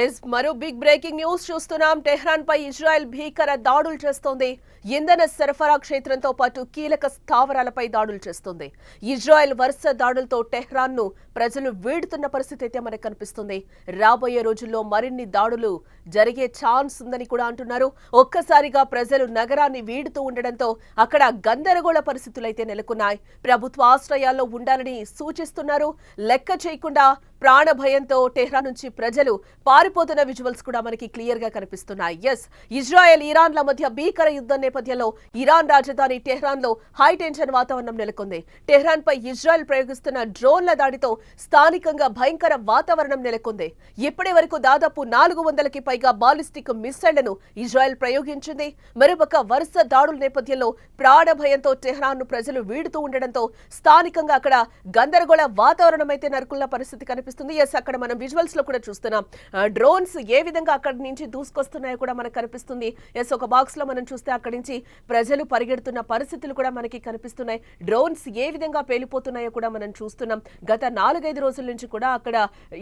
Yes మరో big breaking news చూస్తున్నాం. Tehran పై ఇజ్రాయెల్ భీకర దాడులు చేస్తోంది. ఇంధన సరఫరా క్షేత్రంతో పాటు కీలక స్థావరాలపై దాడులు చేస్తుంది. ఇజ్రాయెల్ వరుస దాడులతో టెహ్రాన్ను ప్రజలు వీడుతున్న పరిస్థితి అయితే మనకు కనిపిస్తుంది. రాబోయే రోజుల్లో మరిన్ని దాడులు జరిగే ఛాన్స్ ఉందని కూడా అంటున్నారు. ఒక్కసారిగా ప్రజలు నగరాన్ని వీడుతూ ఉండడంతో అక్కడ గందరగోళ పరిస్థితులు అయితే నెలకొన్నాయి. ప్రభుత్వ ఆశ్రయాల్లో ఉండాలని సూచిస్తున్నారు. లెక్క చేయకుండా ప్రాణ భయంతో టెహ్రాన్ నుంచి ప్రజలు పారిపోతున్న విజువల్స్ కూడా మనకి క్లియర్గా కనిపిస్తున్నాయి. ఎస్ ఇజ్రాయెల్ ఇరాన్ల మధ్య భీకర యుద్ధం నేపథ్యంలో ఇరాన్ రాజధాని టెహ్రాన్లో హై టెన్షన్ వాతావరణం నెలకొంది. టెహ్రాన్ పై ఇజ్రాయెల్ ప్రయోగిస్తున్న డ్రోన్ల దాడితో స్థానికంగా భయంకర వాతావరణం నెలకొంది. ఇప్పటి వరకు దాదాపు నాలుగు వందలకి పైగా బాలిస్టిక్ మిస్సైళ్ళను ఇజ్రాయెల్ ప్రయోగించింది. మరోపక్క వరుస దాడుల నేపథ్యంలో ప్రాణ భయంతో టెహ్రాన్ను ప్రజలు వీడుతూ ఉండడంతో స్థానికంగా అక్కడ గందరగోళ వాతావరణం అయితే నరుకున్న పరిస్థితి కనిపిస్తుంది. ఎస్ అక్కడ మనం విజువల్స్లో కూడా చూస్తున్నాం. డ్రోన్స్ ఏ విధంగా అక్కడి నుంచి దూసుకొస్తున్నాయో కూడా మనకు కనిపిస్తుంది. ఎస్ ఒక బాక్స్లో మనం చూస్తే అక్కడి నుంచి ప్రజలు పరిగెడుతున్న పరిస్థితులు కూడా మనకి కనిపిస్తున్నాయి. డ్రోన్స్ ఏ విధంగా పేలిపోతున్నాయో కూడా మనం చూస్తున్నాం. గత నాలుగైదు రోజుల నుంచి కూడా అక్కడ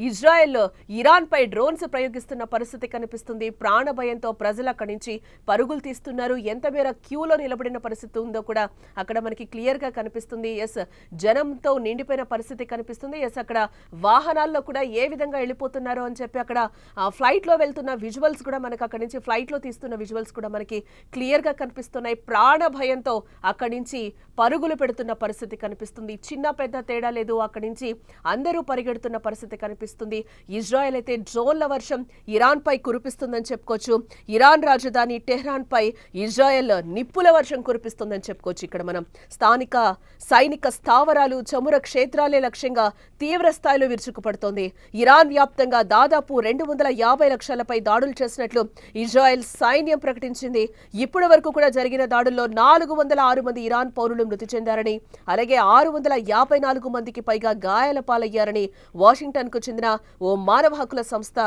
ఇజ్రాయెల్ ఇరాన్ పై డ్రోన్స్ ప్రయోగిస్తున్న పరిస్థితి కనిపిస్తుంది. ప్రాణ భయంతో ప్రజలు అక్కడి నుంచి పరుగులు తీస్తున్నారు. ఎంత మేర క్యూలో నిలబడిన పరిస్థితి ఉందో కూడా అక్కడ మనకి క్లియర్గా కనిపిస్తుంది. ఎస్ జనంతో నిండిపోయిన పరిస్థితి కనిపిస్తుంది. ఎస్ అక్కడ వాహనాల్లో కూడా ఏ విధంగా వెళ్ళిపోతున్నారో అని చెప్పి అక్కడ ఫ్లైట్లో వెళ్తున్న విజువల్స్ కూడా మనకు అక్కడి నుంచి ఫ్లైట్లో తీస్తున్న విజువల్స్ కూడా మనకి క్లియర్గా కనిపిస్తున్నాయి. ప్రాణ భయంతో అక్కడి నుంచి పరుగులు పెడుతున్న పరిస్థితి కనిపిస్తుంది. చిన్న పెద్ద తేడా లేదు. అక్కడి నుంచి అందరూ పరిగెడుతున్న పరిస్థితి కనిపిస్తుంది. ఇజ్రాయెల్ అయితే డ్రోన్ల వర్షం ఇరాన్ పై కురిపిస్తుందని చెప్పుకోవచ్చు. ఇరాన్ రాజధాని టెహ్రాన్ పై ఇజ్రాయెల్ నిప్పుల వర్షం కురిపిస్తుందని చెప్పుకోవచ్చు. ఇక్కడ మనం స్థానిక సైనిక స్థావరాలు చముర క్షేత్రాలే లక్ష్యంగా తీవ్ర స్థాయిలో విరుచుకుపడుతోంది. ఇరాన్ వ్యాప్తంగా దాదాపు రెండు వందల యాభై లక్షలపై దాడులు చేసినట్లు ఇజ్రాయెల్ సైన్యం ప్రకటించింది. ఇప్పటి వరకు కూడా జరిగిన దాడుల్లో నాలుగు వందల ఆరు మంది ఇరాన్ పౌరులు మృతి చెందారని అలాగే ఆరు వందల యాభై నాలుగు మందికి పైగా గాయాల పాలయ్యారని వాషింగ్టన్కు చెందిన ఓ మానవ హక్కుల సంస్థ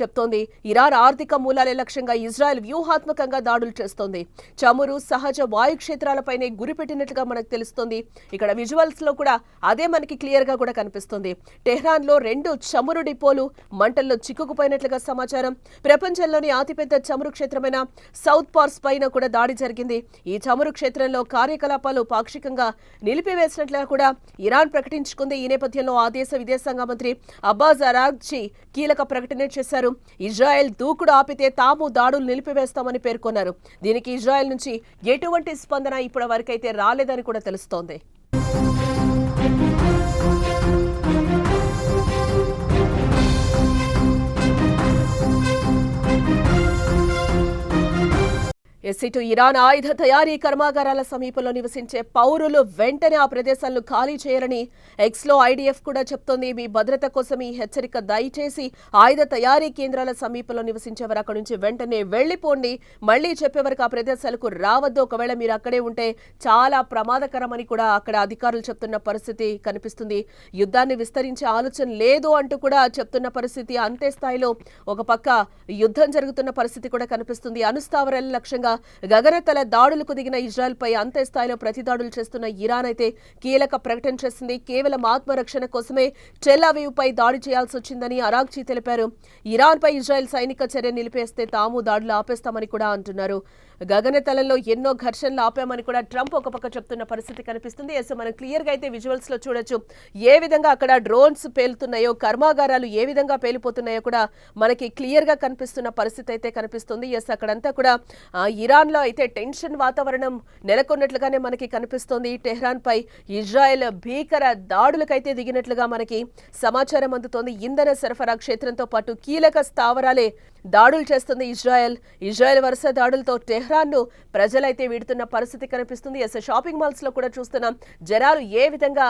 చెప్తోంది. ఇరాన్ ఆర్థిక మూలాలే లక్ష్యంగా ఇజ్రాయెల్ వ్యూహాత్మకంగా దాడులు చేస్తోంది. చమురు సహజ వాయు క్షేత్రాలపైనే గురిపెట్టినట్లుగా మనకు తెలుస్తోంది. ఇక్కడ విజువల్స్లో కూడా అదే మనకి క్లియర్గా కూడా కనిపిస్తుంది. టెహ్రాన్లో రెండు చమురు డిపోలు మంటల్లో చిక్కుకుపోయినట్లుగా సమాచారం. ప్రపంచంలోని అతిపెద్ద చమురు క్షేత్రమైన సౌత్ పార్స్ పైన కూడా దాడి జరిగింది. ఈ చమురు క్షేత్రంలో కార్యకలాపాలు పాక్షికంగా నిలిపివేసినట్లుగా కూడా ఇరాన్ ప్రకటించుకుంది. ఈ నేపథ్యంలో ఆ దేశ విదేశాంగ మంత్రి అబ్బాస్ అరాగ్జీ కీలక ప్రకటన చేశారు. ఇజ్రాయెల్ దూకుడు ఆపితే తాము దాడులు నిలిపివేస్తామని పేర్కొన్నారు. దీనికి ఇజ్రాయెల్ నుంచి ఎటువంటి స్పందన ఇప్పటి వరకైతే రాలేదని కూడా తెలుస్తోంది. ఎస్ ఇరాన్ ఆయుధ తయారీ కర్మాగారాల సమీపంలో నివసించే పౌరులు వెంటనే ఆ ప్రదేశాలను ఖాళీ చేయాలని ఎక్స్లో ఐడిఎఫ్ కూడా చెప్తోంది. మీ భద్రత కోసం ఈ హెచ్చరిక దయచేసి ఆయుధ తయారీ కేంద్రాల సమీపంలో నివసించేవారు అక్కడి నుంచి వెంటనే వెళ్ళిపోండి మళ్ళీ చెప్పేవరకు ఆ ప్రదేశాలకు రావద్దు. ఒకవేళ మీరు అక్కడే ఉంటే చాలా ప్రమాదకరమని కూడా అక్కడ అధికారులు చెప్తున్న పరిస్థితి కనిపిస్తుంది. యుద్ధాన్ని విస్తరించే ఆలోచన లేదు అంటూ కూడా చెప్తున్న పరిస్థితి అంతే స్థాయిలో ఒక పక్క యుద్ధం జరుగుతున్న పరిస్థితి కూడా కనిపిస్తుంది. అనుస్థావరాల లక్ష్యంగా గగనతల దాడులకు దిగిన ఇజ్రాయెల్పై అంతే స్థాయిలో ప్రతి దాడులు చేస్తున్న ఇరాన్ అయితే కీలక ప్రకటన చేసింది. కేవలం ఆత్మరక్షణ కోసమే టెల్ పై దాడి చేయాల్సి వచ్చిందని అరాగ్జీ తెలిపారు. ఇరాన్ పై ఇజ్రాయెల్ సైనిక చర్య నిలిపేస్తే తాము దాడులు ఆపేస్తామని కూడా అంటున్నారు. గగనతలంలో ఎన్నో ఘర్షణలు ఆపామని కూడా ట్రంప్ ఒక పక్క చెప్తున్న పరిస్థితి కనిపిస్తుంది. ఎస్ మనం క్లియర్గా అయితే విజువల్స్లో చూడొచ్చు ఏ విధంగా అక్కడ డ్రోన్స్ పేలుతున్నాయో కర్మాగారాలు ఏ విధంగా పేలిపోతున్నాయో కూడా మనకి క్లియర్గా కనిపిస్తున్న పరిస్థితి అయితే కనిపిస్తుంది. ఎస్ అక్కడంతా కూడా ఇరాన్లో అయితే టెన్షన్ వాతావరణం నెలకొన్నట్లుగానే మనకి కనిపిస్తోంది. టెహ్రాన్ పై ఇజ్రాయెల్ భీకర దాడులకైతే దిగినట్లుగా మనకి సమాచారం అందుతోంది. ఇంధన సరఫరా క్షేత్రంతో పాటు కీలక స్థావరాలే దాడులు చేస్తుంది ఇజ్రాయెల్. ఇజ్రాయెల్ వరుస దాడులతో టెహ్రాన్ను ప్రజలైతే వీడుతున్న పరిస్థితి కనిపిస్తుంది. ఎస్ షాపింగ్ మాల్స్లో కూడా చూస్తున్నాం. జనాలు ఏ విధంగా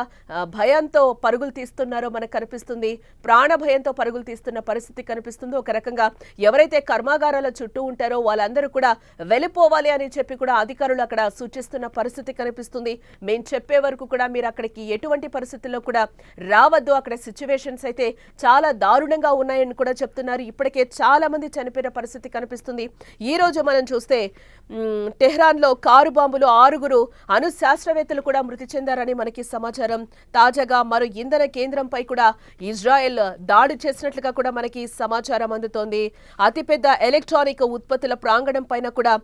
భయంతో పరుగులు తీస్తున్నారో మనకు కనిపిస్తుంది. ప్రాణ భయంతో పరుగులు తీస్తున్న పరిస్థితి కనిపిస్తుంది. ఒక రకంగా ఎవరైతే కర్మాగారాల చుట్టూ ఉంటారో వాళ్ళందరూ కూడా వెలు వెళ్ళిపోవాలి అని చెప్పి కూడా అధికారులు అక్కడ సూచిస్తున్న పరిస్థితి కనిపిస్తుంది. మేము చెప్పే వరకు కూడా మీరు అక్కడికి ఎటువంటి పరిస్థితుల్లో కూడా రావద్దు. అక్కడ సిచ్యువేషన్స్ అయితే చాలా దారుణంగా ఉన్నాయని కూడా చెప్తున్నారు. ఇప్పటికే చాలా మంది చనిపోయిన పరిస్థితి కనిపిస్తుంది. ఈ రోజు మనం చూస్తే టెహ్రాన్లో కారు బాంబులు ఆరుగురు అణు శాస్త్రవేత్తలు కూడా మృతి చెందారని మనకి సమాచారం. తాజాగా మరో ఇంధన కేంద్రంపై కూడా ఇజ్రాయెల్ దాడి చేసినట్లుగా కూడా మనకి సమాచారం అందుతోంది. అతిపెద్ద ఎలక్ట్రానిక్ ఉత్పత్తుల ప్రాంగణం పైన కూడా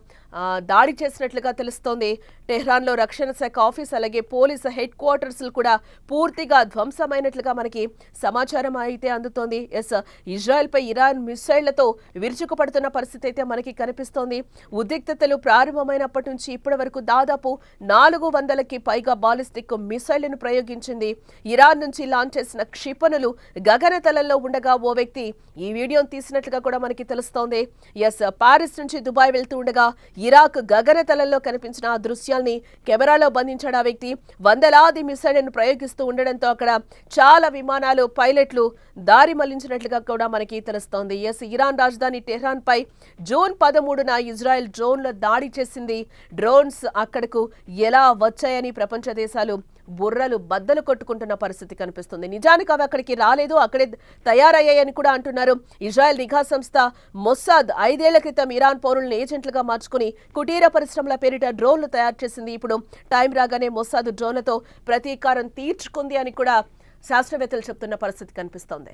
దాడి చేసినట్లుగా తెలుస్తోంది. టెహ్రాన్లో రక్షణ శాఖ ఆఫీస్ అలాగే పోలీసు హెడ్ క్వార్టర్స్లు కూడా పూర్తిగా ధ్వంసమైనట్లుగా మనకి సమాచారం అయితే అందుతోంది. ఎస్ ఇజ్రాయెల్పై ఇరాన్ మిసైళ్ళతో విరుచుకుపడుతున్న పరిస్థితి అయితే మనకి కనిపిస్తోంది. ఉద్రిక్తతలు ప్రారంభమైనప్పటి నుంచి ఇప్పటి వరకు దాదాపు నాలుగు వందలకి పైగా బాలిస్టిక్ మిసైళ్ళను ప్రయోగించింది. ఇరాన్ నుంచి లాంచ్ చేసిన క్షిపణులు గగనతలంలో ఉండగా ఓ వ్యక్తి ఈ వీడియోను తీసినట్లుగా కూడా మనకి తెలుస్తోంది. ఎస్ పారిస్ నుంచి దుబాయ్ వెళ్తూ ఉండగా ఇరాక్ గగనతలంలో కనిపించిన ఆ దృశ్యాల్ని కెమెరాలో బంధించాడు ఆ వ్యక్తి. వందలాది మిసైళ్ళను ప్రయోగిస్తూ ఉండడంతో అక్కడ చాలా విమానాలు పైలట్లు దారి మళ్ళించినట్లుగా కూడా మనకి తెలుస్తోంది. ఎస్ ఇరాన్ రాజధాని టెహ్రాన్ పై జూన్ పదమూడున ఇజ్రాయెల్ డ్రోన్ల దాడి చేసింది. డ్రోన్స్ అక్కడకు ఎలా వచ్చాయని ప్రపంచ దేశాలు బుర్రలు బద్దలు కొట్టుకుంటున్న పరిస్థితి కనిపిస్తుంది. నిజానికి అవి అక్కడికి రాలేదు అక్కడే తయారయ్యాయని కూడా అంటున్నారు. ఇజ్రాయెల్ నిఘా సంస్థ మొస్సాద్ ఐదేళ్ళ క్రితం ఇరాన్ పౌరులను ఏజెంట్లుగా మార్చుకుని కుటీర పరిశ్రమల పేరిట డ్రోన్లు తయారు చేసింది. ఇప్పుడు టైం రాగానే మొస్సాద్ డ్రోన్లతో ప్రతీకారం తీర్చుకుంది అని కూడా శాస్త్రవేత్తలు చెప్తున్న పరిస్థితి కనిపిస్తోంది.